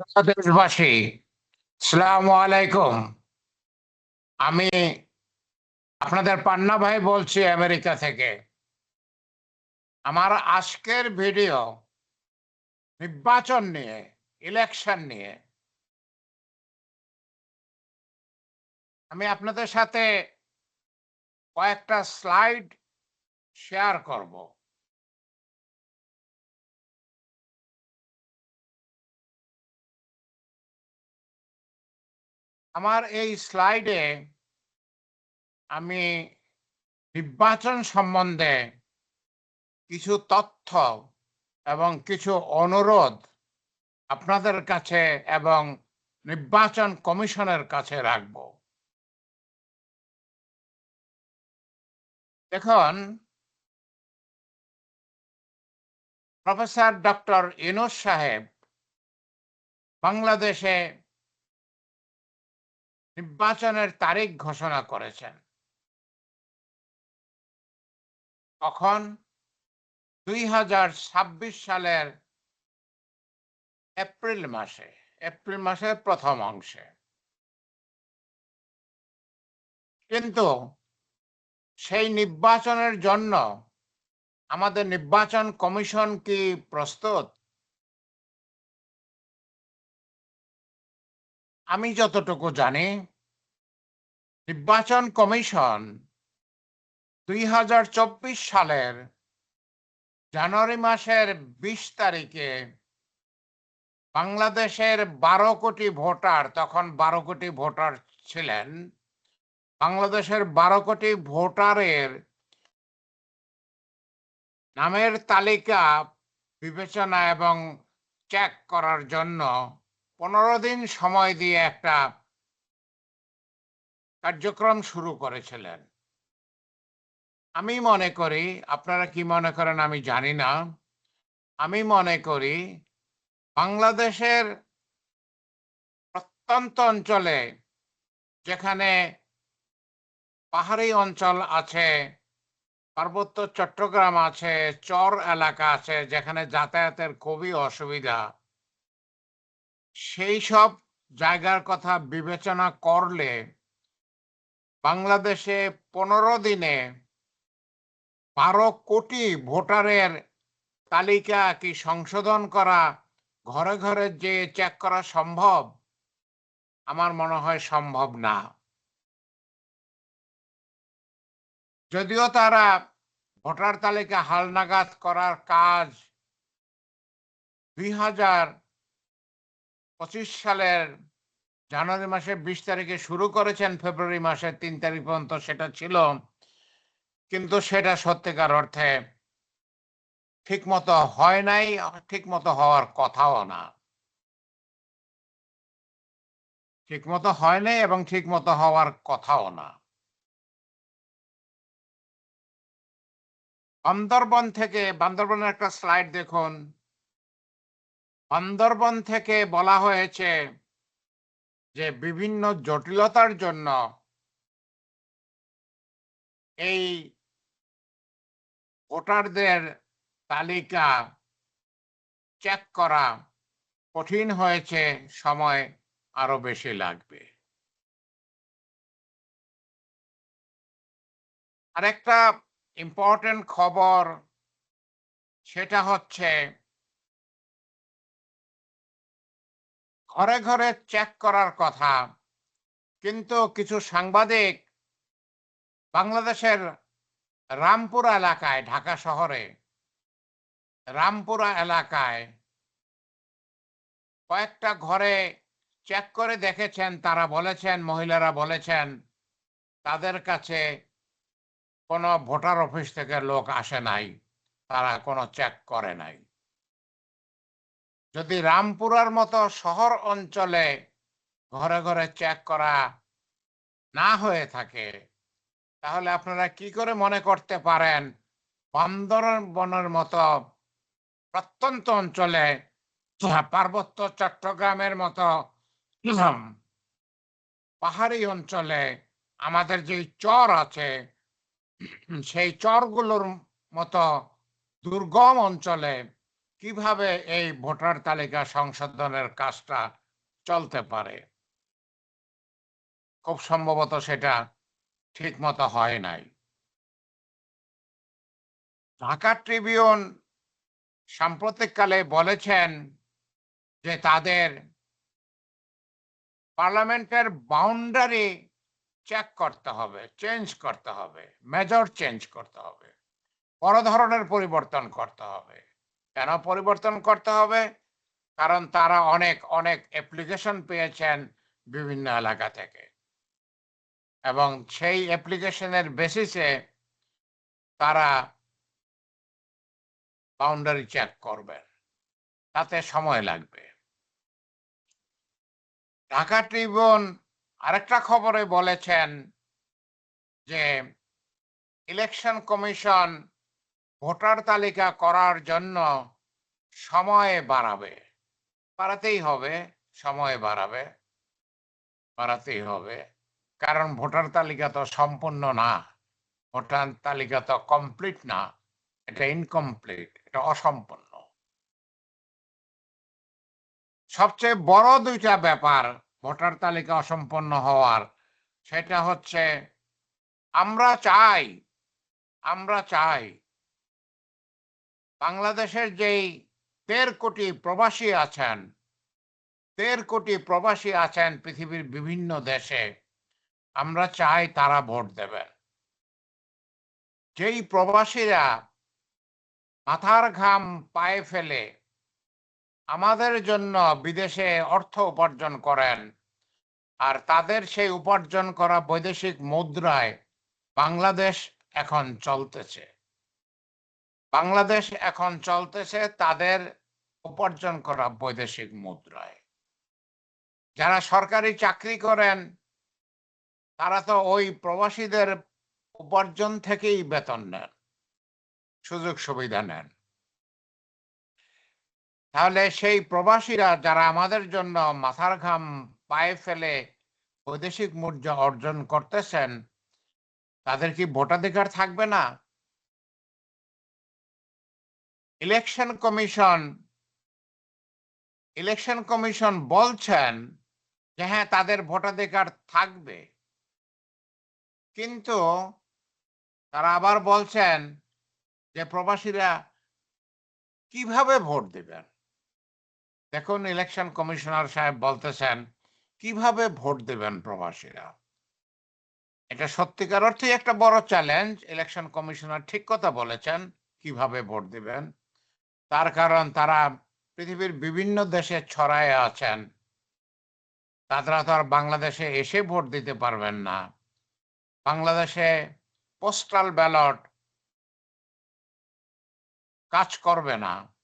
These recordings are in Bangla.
দেশবাসী সালাম আলাইকুম। আমি আপনাদের পান্না ভাই বলছি আমেরিকা থেকে। আমার আজকের ভিডিও নির্বাচন নিয়ে ইলেকশন নিয়ে। আমি আপনাদের সাথে কয়েকটা স্লাইড শেয়ার করব। আমার এই স্লাইডে আমি নির্বাচন সম্বন্ধে কিছু তথ্য এবং কিছু অনুরোধ আপনাদের কাছে এবং নির্বাচন কমিশনের কাছে রাখব। দেখুন, প্রফেসর ডক্টর ইনুস সাহেব বাংলাদেশে নির্বাচনের তারিখ ঘোষণা করেছেন। তখন দুই হাজার ছাব্বিশ সালের এপ্রিল মাসে, এপ্রিল মাসের প্রথম অংশে। কিন্তু সেই নির্বাচনের জন্য আমাদের নির্বাচন কমিশন কি প্রস্তুত? আমি যতটুকু জানি, নির্বাচন কমিশন দুই হাজার চব্বিশ সালের জানুয়ারি মাসের বিশ তারিখে বাংলাদেশের বারো কোটি ভোটার, তখন বারো কোটি ভোটার ছিলেন, বাংলাদেশের বারো কোটি ভোটারের নামের তালিকা বিবেচনা এবং চেক করার জন্য পনেরো দিন সময় দিয়ে একটা কার্যক্রম শুরু করেছিলেন। আমি মনে করি, আপনারা কি মনে করেন আমি জানি না, আমি মনে করি বাংলাদেশের প্রত্যন্ত অঞ্চলে যেখানে পাহাড়ি অঞ্চল আছে, পার্বত্য চট্টগ্রাম আছে, চর এলাকা আছে, যেখানে যাতায়াতের খুবই অসুবিধা সেই সব জায়গার কথা বিবেচনা করলে বাংলাদেশে পনেরো দিনে বারো কোটি ভোটারের তালিকা কি সংশোধন করা ঘরে ঘরে যে চেক করা সম্ভব? আমার মনে হয় সম্ভব না। যদিও তারা ভোটার তালিকা হালনাগাদ করার কাজ দুই হাজার পঁচিশ সালের জানুয়ারি মাসের বিশ তারিখে শুরু করেছেন, ফেব্রুয়ারি মাসের তিন তারিখ পর্যন্ত সেটা ছিল। কিন্তু সেটা সত্যিকার অর্থে ঠিক মতো হয় নাই ঠিক মতো হওয়ার কথাও না। ঠিক মতো হয় নাই এবং ঠিক মতো হওয়ার কথাও না। বান্দরবন থেকে, বান্দরবনের একটা স্লাইড দেখুন। বান্দরবন থেকে বলা হয়েছে যে বিভিন্ন জটিলতার জন্য এই ভোটারদের তালিকা চেক করা কঠিন হয়েছে, সময় আরও বেশি লাগবে। আরেকটা ইম্পর্টেন্ট খবর, সেটা হচ্ছে ঘরে ঘরে চেক করার কথা। কিন্তু কিছু সাংবাদিক বাংলাদেশের রামপুরা এলাকায়, ঢাকা শহরে, রামপুরা এলাকায় কয়েকটা ঘরে চেক করে দেখেছেন, তারা বলেছেন, মহিলারা বলেছেন, তাদের কাছে কোনো ভোটার অফিস থেকে লোক আসে নাই, তারা কোনো চেক করে নাই। যদি রামপুরার মতো শহর অঞ্চলে ঘরে ঘরে চেক করা না হয়ে থাকে, তাহলে আপনারা কি করে মনে করতে পারেন বান্দর বনের মতো প্রত্যন্ত অঞ্চলে পার্বত্য চট্টগ্রামের মতো পাহাড়ি অঞ্চলে আমাদের যে চর আছে, সেই চরগুলোর মতো দুর্গম অঞ্চলে কীভাবে এই ভোটার তালিকা সংশোধনের কাজটা চলতে পারে? খুব সম্ভবত সেটা ঠিক মতো হয় নাই। ঢাকা ট্রিবিউন সাম্প্রতিককালে বলেছেন যে তাদের পার্লামেন্টের বাউন্ডারি চেক করতে হবে, চেঞ্জ করতে হবে, মেজর চেঞ্জ করতে হবে, বড় ধরনের পরিবর্তন করতে হবে। কেন পরিবর্তন করতে হবে? কারণ তারা অনেক অনেক অ্যাপ্লিকেশন পেয়েছেন বিভিন্ন এলাকা থেকে। এবং সেই অ্যাপ্লিকেশনের বেসিসে তারা বাউন্ডারি চেক করবেন তাতে সময় লাগবে। ঢাকা ট্রিবিউন আরেকটা খবরে বলেছেন যে ইলেকশন কমিশন ভোটার তালিকা করার জন্য সময় বাড়াবে। বাড়াতেই হবে, সময় বাড়াবে, বাড়াতেই হবে। কারণ ভোটার তালিকা তো সম্পূর্ণ না, ভোটার তালিকা তো কমপ্লিট না, এটা ইনকমপ্লিট এটা অসম্পূর্ণ। সবচেয়ে বড় দুইটা ব্যাপার ভোটার তালিকা অসম্পন্ন হওয়ার, সেটা হচ্ছে আমরা চাই আমরা চাই বাংলাদেশের যেই তের কোটি প্রবাসী আছেন তের কোটি প্রবাসী আছেন পৃথিবীর বিভিন্ন দেশে, আমরা চাই তারা ভোট দেবেন যেই প্রবাসীরা মাথার ঘাম পায়ে ফেলে আমাদের জন্য বিদেশে অর্থ উপার্জন করেন আর তাদের সেই উপার্জন করা বৈদেশিক মুদ্রায় বাংলাদেশ এখন চলতেছে। বাংলাদেশ এখন চলতেছে তাদের উপার্জন করা বৈদেশিক মুদ্রায়। যারা সরকারি চাকরি করেন, তারা তো ওই প্রবাসীদের উপার্জন থেকেই বেতন নেন, সুযোগ সুবিধা নেন। তাহলে সেই প্রবাসীরা যারা আমাদের জন্য মাথার ঘাম পায়ে ফেলে বৈদেশিক মুদ্রা অর্জন করতেছেন, তাদের কি ভোটাধিকার থাকবে না? ইলেকশন কমিশন ইলেকশন কমিশন বলছেন যে হ্যাঁ তাদের ভোটাধিকার থাকবে। কিন্তু তারা আবার বলছেন যে প্রবাসীরা কীভাবে ভোট দিবেন? দেখুন ইলেকশন কমিশনার সাহেব বলতেছেন, কীভাবে ভোট দেবেন প্রবাসীরা? এটা সত্যিকার অর্থে একটা বড় চ্যালেঞ্জ ইলেকশন কমিশনার ঠিক কথা বলেছেন, কীভাবে ভোট দিবেন? তার কারণ তারা পৃথিবীর বিভিন্ন দেশে ছড়ায় আছেন। তারা তো আর বাংলাদেশে এসে ভোট দিতে পারবেন না। বাংলাদেশে পোস্টাল ব্যালট কাজ করবে না।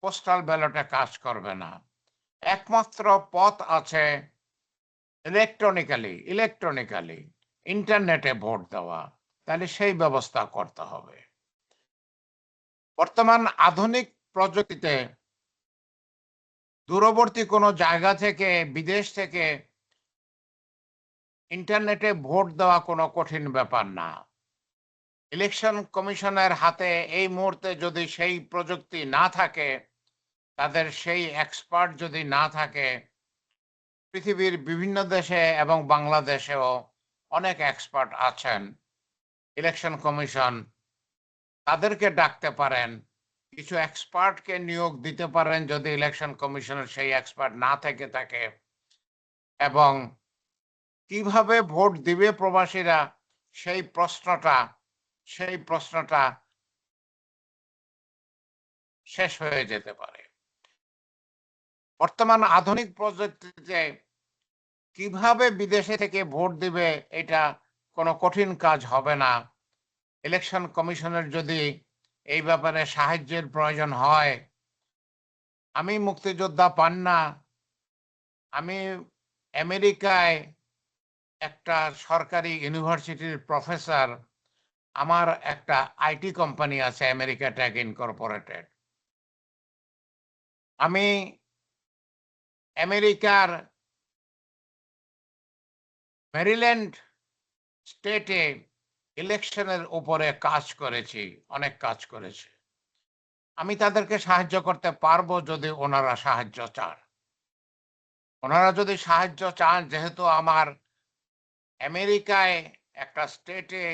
পোস্টাল ব্যালটে কাজ করবে না। একমাত্র পথ আছে ইলেকট্রনিক্যালি ইলেকট্রনিক্যালি ইন্টারনেটে ভোট দেওয়া। তাহলে সেই ব্যবস্থা করতে হবে। বর্তমান আধুনিক প্রযুক্তিতে দূরবর্তী কোনো জায়গা থেকে বিদেশ থেকে ইন্টারনেটে ভোট দেওয়া কোনো কঠিন ব্যাপার না। ইলেকশন কমিশনের হাতে এই মুহূর্তে যদি সেই প্রযুক্তি না থাকে, তাদের সেই এক্সপার্ট যদি না থাকে, পৃথিবীর বিভিন্ন দেশে এবং বাংলাদেশেও অনেক এক্সপার্ট আছেন। ইলেকশন কমিশন তাদেরকে ডাকতে পারেন, কিছু এক্সপার্টকে নিয়োগ দিতে পারেন যদি ইলেকশন কমিশনের সেই এক্সপার্ট না থেকে থাকে। এবং কীভাবে ভোট দিবে প্রবাসীরা, সেই প্রশ্নটা সেই প্রশ্নটা শেষ হয়ে যেতে পারে। বর্তমান আধুনিক প্রযুক্তিতে কীভাবে বিদেশে থেকে ভোট দিবে, এটা কোনো কঠিন কাজ হবে না। ইলেকশন কমিশনের যদি এই ব্যাপারে সাহায্যের প্রয়োজন হয়, আমি মুক্তিযোদ্ধা পান্না আমি আমেরিকায় একটা সরকারি ইউনিভার্সিটির প্রফেসর। আমার একটা আইটি কোম্পানি আছে, আমেরিকা ট্যাগ ইনকর্পোরেটেড। আমি আমেরিকার মেরিল্যান্ড স্টেটে ইলেকশনের উপরে কাজ করেছি, অনেক কাজ করেছি। আমি তাদেরকে সাহায্য করতে পারব যদি ওনারা সাহায্য চান। ওনারা যদি সাহায্য চান, যেহেতু আমার আমেরিকায় একটা স্টেটে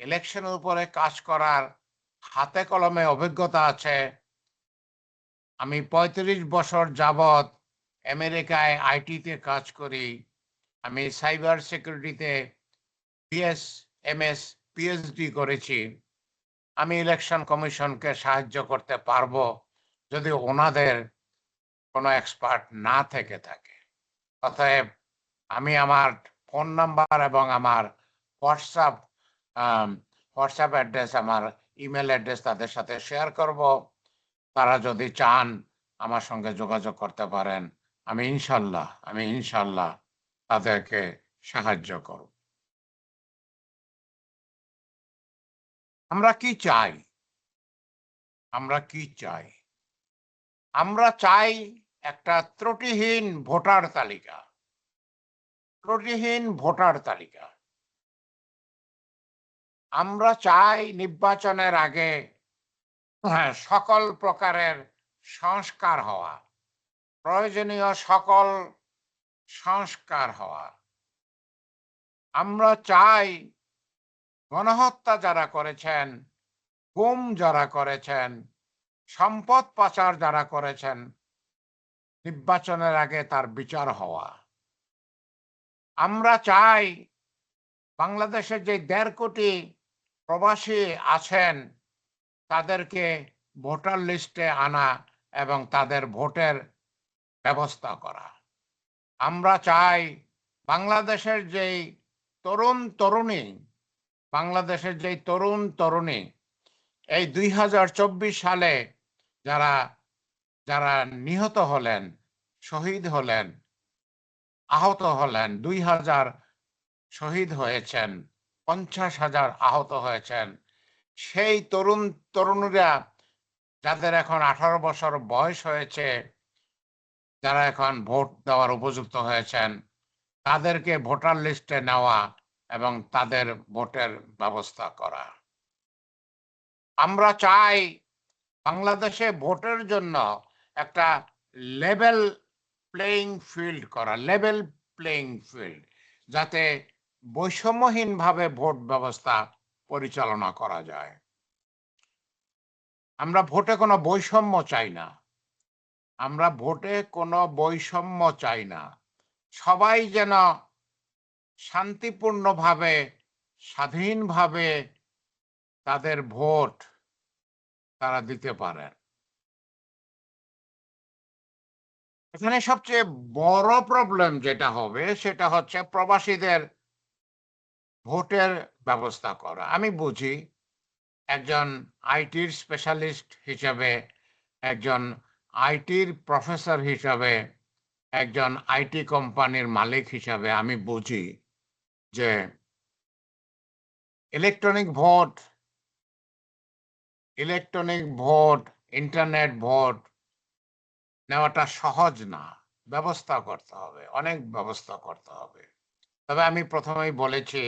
ইলেকশনের উপরে কাজ করার হাতে কলমে অভিজ্ঞতা আছে, আমি পঁয়ত্রিশ বছর যাবৎ আমেরিকায় আইটিতে কাজ করি, আমি সাইবার সিকিউরিটিতে পিএস এমএস পিএইচডি করেছি, আমি ইলেকশন কমিশনকে সাহায্য করতে পারব যদি ওনাদের কোনো এক্সপার্ট না থেকে থাকে। অতএব আমি আমার ফোন নাম্বার এবং আমার হোয়াটসঅ্যাপ হোয়াটসঅ্যাপ অ্যাড্রেস আমার ইমেল অ্যাড্রেস তাদের সাথে শেয়ার করব। তারা যদি চান আমার সঙ্গে যোগাযোগ করতে পারেন, আমি ইনশাল্লাহ আমি ইনশাল্লাহ তাদেরকে সাহায্য করব। আমরা কি চাই? আমরা কি চাই? আমরা চাই একটা ত্রুটিহীন ভোটার তালিকা। ত্রুটিহীন ভোটার তালিকা। আমরা চাই নির্বাচনের আগে হ্যাঁ, সকল প্রকারের সংস্কার হওয়া। প্রয়োজনীয় সকল সংস্কার হওয়া। আমরা চাই গণহত্যা যারা করেছেন, গুম যারা করেছেন, সম্পদ পাচার যারা করেছেন, নির্বাচনের আগে তার বিচার হওয়া। আমরা চাই বাংলাদেশের যে দেড় কোটি প্রবাসী আছেন, তাদেরকে ভোটার লিস্টে আনা এবং তাদের ভোটের ব্যবস্থা করা। আমরা চাই বাংলাদেশের যেই তরুণ, তরুণী বাংলাদেশের যেই তরুণ তরুণী, এই দুই হাজার চব্বিশ সালে যারা যারা নিহত হলেন, শহীদ হলেন, আহত হলেন, দুই হাজার শহীদ হয়েছেন, পঞ্চাশ হাজার আহত হয়েছেন, সেই তরুণ তরুণীরা যাদের এখন আঠারো বছর বয়স হয়েছে, যারা এখন ভোট দেওয়ার উপযুক্ত হয়েছেন, তাদেরকে ভোটার লিস্টে নেওয়া এবং তাদের ভোটের ব্যবস্থা করা। আমরা চাই বাংলাদেশে ভোটের জন্য একটা লেভেল প্লেইং ফিল্ড করা লেভেল প্লেইং ফিল্ড যাতে বৈষম্যহীনভাবে ভোট ব্যবস্থা পরিচালনা করা যায়। আমরা ভোটে কোনো বৈষম্য চাই না। আমরা ভোটে কোনো বৈষম্য চাই না। সবাই যেন শান্তিপূর্ণভাবে, স্বাধীনভাবে তাদের ভোট তারা দিতে পারেন। এখানে সবচেয়ে বড় প্রবলেম যেটা হবে, সেটা হচ্ছে প্রবাসীদের ভোটের ব্যবস্থা করা। আমি বুঝি একজন আইটির স্পেশালিস্ট হিসাবে, একজন আইটির প্রফেসর হিসাবে, একজন আইটি কোম্পানির মালিক হিসাবে আমি বুঝি যে electronic vote electronic vote internet vote নেওয়াটা সহজ না। ব্যবস্থা করতে হবে, অনেক ব্যবস্থা করতে হবে। তবে আমি প্রথমেই বলেছি,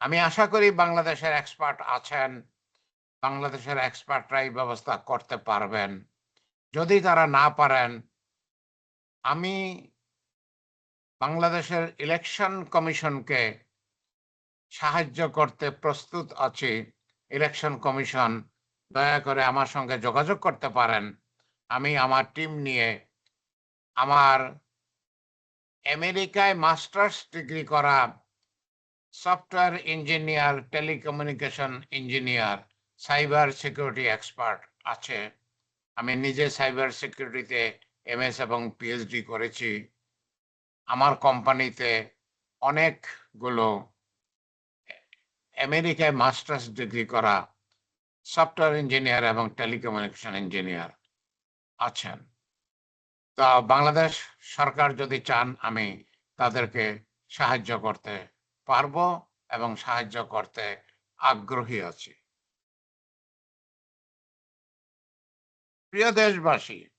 আমি আশা করি বাংলাদেশের এক্সপার্ট আছেন, বাংলাদেশের এক্সপার্টরাই ব্যবস্থা করতে পারবেন। যদি তারা না পারেন, আমি বাংলাদেশের ইলেকশন কমিশনকে সাহায্য করতে প্রস্তুত আছি। ইলেকশন কমিশন, দয়া করে আমার সঙ্গে যোগাযোগ করতে পারেন। আমি আমার টিম নিয়ে আমার আমেরিকায় মাস্টার্স ডিগ্রি করা software engineer telecommunication engineer cyber security expert আছে। আমি নিজে সাইবার সিকিউরিটিতে এমএস এবং পিএইচডি করেছি। আমার কোম্পানিতে অনেকগুলো আমেরিকায় মাস্টার্স ডিগ্রি করা সফটওয়্যার ইঞ্জিনিয়ার এবং টেলিকমিউনিকেশন ইঞ্জিনিয়ার আছেন। তা বাংলাদেশ সরকার যদি চান আমি তাদেরকে সাহায্য করতে পারব এবং সাহায্য করতে আগ্রহী আছি। প্রিয় দেশবাসী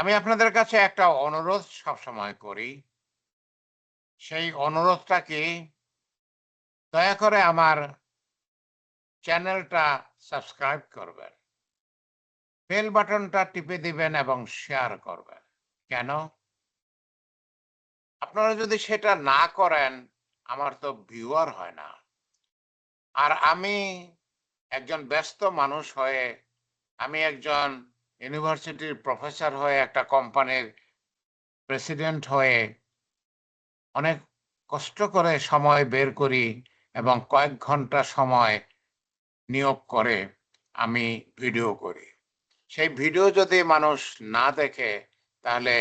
আমি আপনাদের কাছে একটা অনুরোধ সবসময় করি। সেই অনুরোধটা কি দয়া করে আমার চ্যানেলটা সাবস্ক্রাইব করবেন। বেল বাটনটা টিপে দিবেন এবং শেয়ার করবেন। কেন? আপনারা যদি সেটা না করেন, আমার তো ভিউয়ার হয় না। আর আমি একজন ব্যস্ত মানুষ হয়ে আমি একজন ইউনিভার্সিটির প্রফেসর হয়ে একটা কোম্পানির প্রেসিডেন্ট হয়ে অনেক কষ্ট করে সময় বের করি এবং কয়েক ঘণ্টা সময় নিয়োগ করে আমি ভিডিও করি। সেই ভিডিও যদি মানুষ না দেখে, তাহলে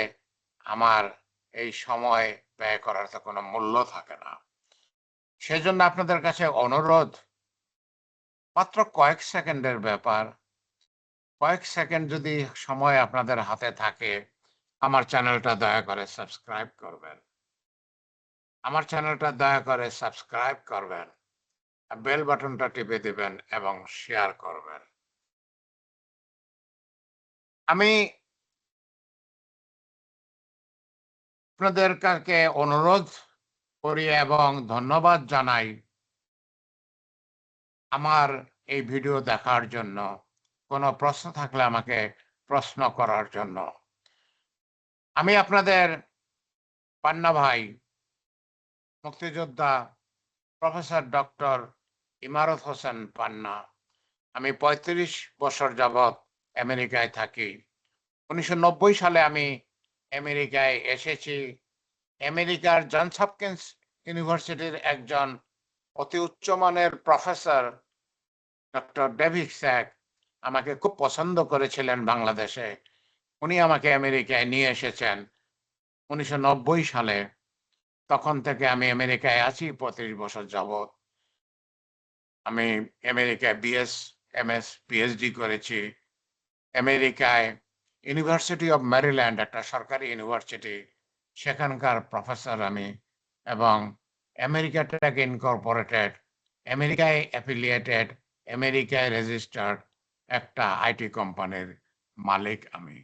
আমার এই সময় ব্যয় করার তো কোনো মূল্য থাকে না। সেজন্য আপনাদের কাছে অনুরোধ, মাত্র কয়েক সেকেন্ডের ব্যাপার কয়েক সেকেন্ড যদি সময় আপনাদের হাতে থাকে, আমার চ্যানেলটা দয়া করে সাবস্ক্রাইব করবেন। আমার চ্যানেলটা দয়া করে সাবস্ক্রাইব করবেন, বেল বাটনটা টিপে দিবেন এবং শেয়ার করবেন। আমি আপনাদের কাছে অনুরোধ করি এবং ধন্যবাদ জানাই আমার এই ভিডিও দেখার জন্য। কোনো প্রশ্ন থাকলে আমাকে প্রশ্ন করার জন্য। আমি আপনাদের পান্না ভাই, মুক্তিযোদ্ধা প্রফেসর ডক্টর ইমারত হোসেন পান্না। আমি ৩৫ বছর যাবৎ আমেরিকায় থাকি। উনিশশো নব্বই সালে আমি আমেরিকায় এসেছি। আমেরিকার জনস হপকিন্স ইউনিভার্সিটির একজন অতি উচ্চমানের প্রফেসর, ডক্টর ডেভিড স্যাক। আমাকে খুব পছন্দ করেছিলেন বাংলাদেশে। উনি আমাকে আমেরিকায় নিয়ে এসেছেন উনিশশো নব্বই সালে। তখন থেকে আমি আমেরিকায় আছি পঁয়ত্রিশ বছর যাবৎ। আমি আমেরিকায় বিএস এম এস পিএইচডি করেছি। আমেরিকায় ইউনিভার্সিটি অফ ম্যারিল্যান্ড, একটা সরকারি ইউনিভার্সিটি। সেখানকার প্রফেসর আমি এবং আমেরিকা টেক ইনকর্পোরেটেড, আমেরিকায় অ্যাফিলিয়েটেড, আমেরিকায় রেজিস্টার্ড। একটা আইটি কোম্পানির মালিক আমি।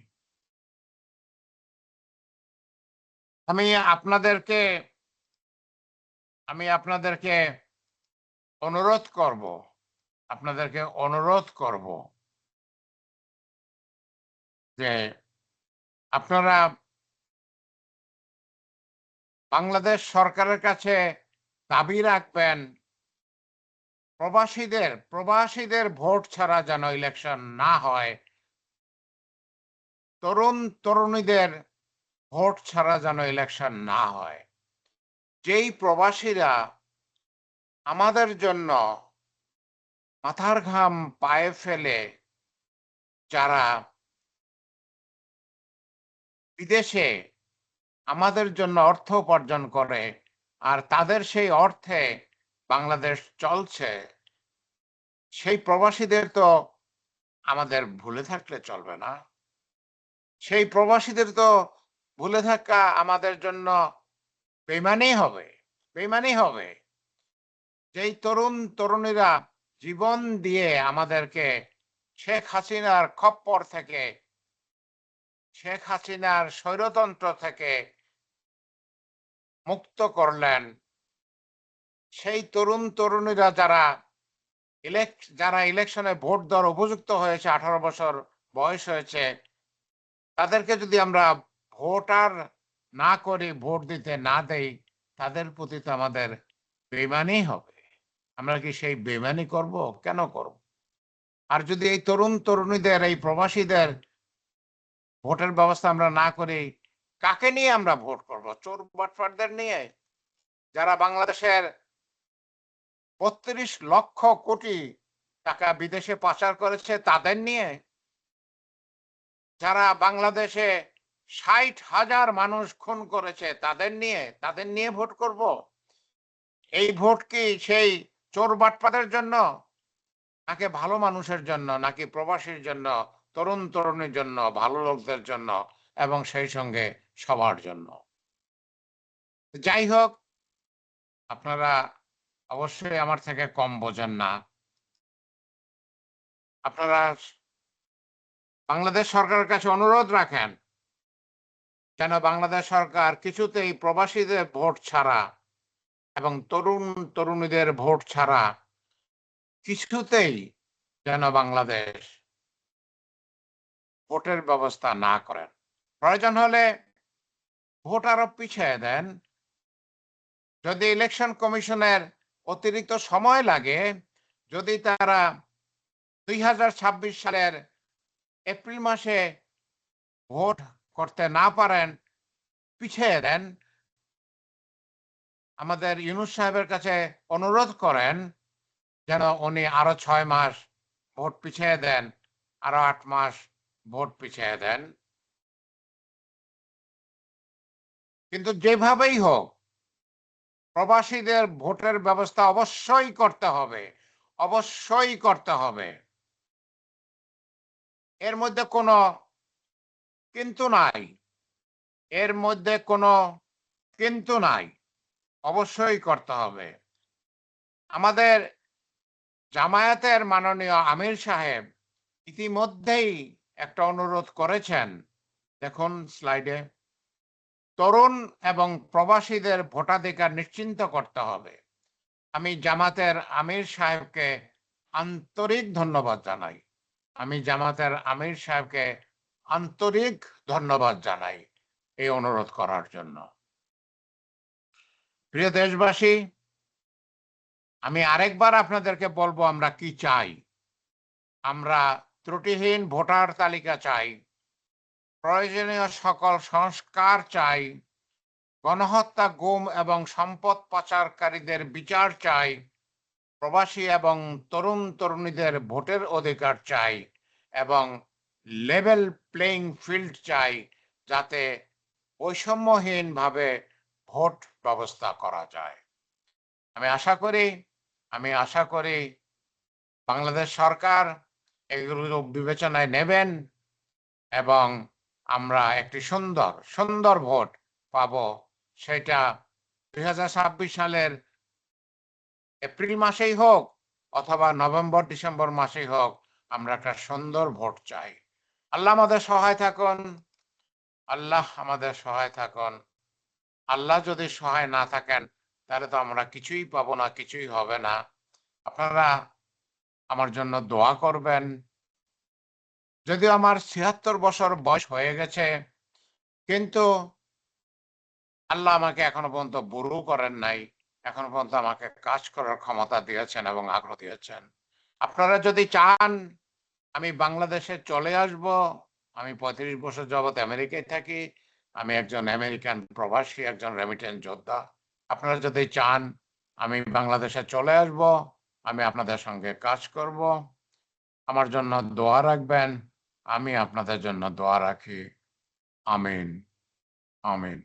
আমি আপনাদেরকে আমি আপনাদেরকে অনুরোধ করব, আপনাদেরকে অনুরোধ করব যে আপনারা বাংলাদেশ সরকারের কাছে দাবি রাখবেন প্রবাসীদের প্রবাসীদের ভোট ছাড়া যেন ইলেকশন না হয়, তরুণ তরুণীদের ভোট ছাড়া যেন ইলেকশন না হয়। যেই প্রবাসীরা আমাদের জন্য মাথার ঘাম পায়ে ফেলে যারা বিদেশে আমাদের জন্য অর্থ উপার্জন করে, আর তাদের সেই অর্থে বাংলাদেশ চলছে, সেই প্রবাসীদের তো আমাদের ভুলে থাকলে চলবে না। সেই প্রবাসীদের তো ভুলে থাকা আমাদের জন্য বেমানি হবে বেমানি হবে। যেই তরুণ তরুণীরা জীবন দিয়ে আমাদেরকে শেখ হাসিনার খপ্পর থেকে, শেখ হাসিনার স্বৈরতন্ত্র থেকে মুক্ত করলেন সেই তরুণ তরুণীরা যারা যারা ইলেকশনে ভোট দেওয়ার উপযুক্ত হয়েছে, আঠারো বছর বয়স হয়েছে, তাদেরকে যদি আমরা ভোটার না করে, ভোট দিতে না দেই, তাদের প্রতি তো আমাদের বেমানি হবে। আমরা কি সেই বেমানি করব? কেন করব? আর যদি এই তরুণ তরুণীদের, এই প্রবাসীদের ভোটের ব্যবস্থা আমরা না করি, কাকে নিয়ে আমরা ভোট করব? চোর বাটফারদের নিয়ে? যারা বাংলাদেশের বত্রিশ লক্ষ কোটি টাকা বিদেশে পাচার করেছে তাদের নিয়ে। যারা বাংলাদেশে ষাট হাজার মানুষ খুন করেছে তাদের নিয়ে তাদের নিয়ে ভোট করব। এই ভোট কি সেই চোর বাটপাদের জন্য? নাকি ভালো মানুষের জন্য, নাকি প্রবাসীর জন্য, তরুণ তরুণীর জন্য, ভালো লোকদের জন্য, এবং সেই সঙ্গে সবার জন্য? যাই হোক, আপনারা অবশ্যই আমার থেকে কম বোঝেন না। আপনারা বাংলাদেশ সরকারের কাছে অনুরোধ রাখেন যেন বাংলাদেশ সরকার কিছুতেই প্রবাসীদের ভোট ছাড়া এবং তরুণ তরুণীদের ভোট ছাড়া কিছুতেই যেন বাংলাদেশ ভোটের ব্যবস্থা না করেন। প্রয়োজন হলে ভোট আরও পিছিয়ে দেন। যদি ইলেকশন কমিশনের অতিরিক্ত সময় লাগে, যদি তারা দুই হাজার ছাব্বিশ সালের এপ্রিল মাসে ভোট করতে না পারেন, পিছিয়ে দেন, আমাদের ইউনুস সাহেবের কাছে অনুরোধ করেন যেন উনি আরও ছয় মাস ভোট পিছিয়ে দেন, আরও আট মাস ভোট পিছিয়ে দেন। কিন্তু যেভাবেই হোক প্রবাসীদের ভোটের ব্যবস্থা অবশ্যই করতে হবে, অবশ্যই করতে হবে। এর মধ্যে কোনো কিন্তু নাই। এর মধ্যে কোনো কিন্তু নাই। অবশ্যই করতে হবে। আমাদের জামায়াতের মাননীয় আমির সাহেব ইতিমধ্যেই একটা অনুরোধ করেছেন। দেখুন স্লাইডে। তরুণ এবং প্রবাসীদের ভোটাধিকার নিশ্চিন্ত করতে হবে। আমি জামাতের আমির সাহেবকে আন্তরিক ধন্যবাদ জানাই। আমি জামাতের আমির সাহেবকে আন্তরিক ধন্যবাদ জানাই এই অনুরোধ করার জন্য। প্রিয় দেশবাসী, আমি আরেকবার আপনাদেরকে বলব আমরা কি চাই। আমরা ত্রুটিহীন ভোটার তালিকা চাই। প্রয়োজনীয় সকল সংস্কার চাই। গণহত্যা, গুম এবং সম্পদ পাচারকারীদের বিচার চাই। প্রবাসী এবং তরুণ তরুণীদের ভোটের অধিকার চাই এবং লেভেল প্লেইং ফিল্ড চাই যাতে বৈষম্যহীনভাবে ভোট ব্যবস্থা করা যায়। আমি আশা করি, আমি আশা করি বাংলাদেশ সরকার এগুলো বিবেচনায় নেবেন এবং আমরা একটি সুন্দর সুন্দর ভোট পাব। সেটা দু হাজার ছাব্বিশ সালের এপ্রিল মাসেই হোক অথবা নভেম্বর, ডিসেম্বর মাসেই হোক, আমরা একটা সুন্দর ভোট চাই। আল্লাহ আমাদের সহায় থাকুন। আল্লাহ আমাদের সহায় থাকুন। আল্লাহ যদি সহায় না থাকেন, তাহলে তো আমরা কিছুই পাবো না, কিছুই হবে না। আপনারা আমার জন্য দোয়া করবেন। যদিও আমার ছিয়াত্তর বছর বয়স হয়ে গেছে, কিন্তু আল্লাহ আমাকে এখনও পর্যন্ত বুড়ো করেন নাই, এখনও পর্যন্ত আমাকে কাজ করার ক্ষমতা দিয়েছেন এবং আগ্রহ দিয়েছেন। আপনারা যদি চান, আমি বাংলাদেশে চলে আসব, আমি পঁয়ত্রিশ বছর যাবৎ আমেরিকায় থাকি, আমি একজন আমেরিকান প্রবাসী, একজন রেমিটেন্স যোদ্ধা। আপনারা যদি চান, আমি বাংলাদেশে চলে আসব, আমি আপনাদের সঙ্গে কাজ করব। আমার জন্য দোয়া রাখবেন। আমি আপনাদের জন্য দোয়া রাখি। আমিন। আমিন।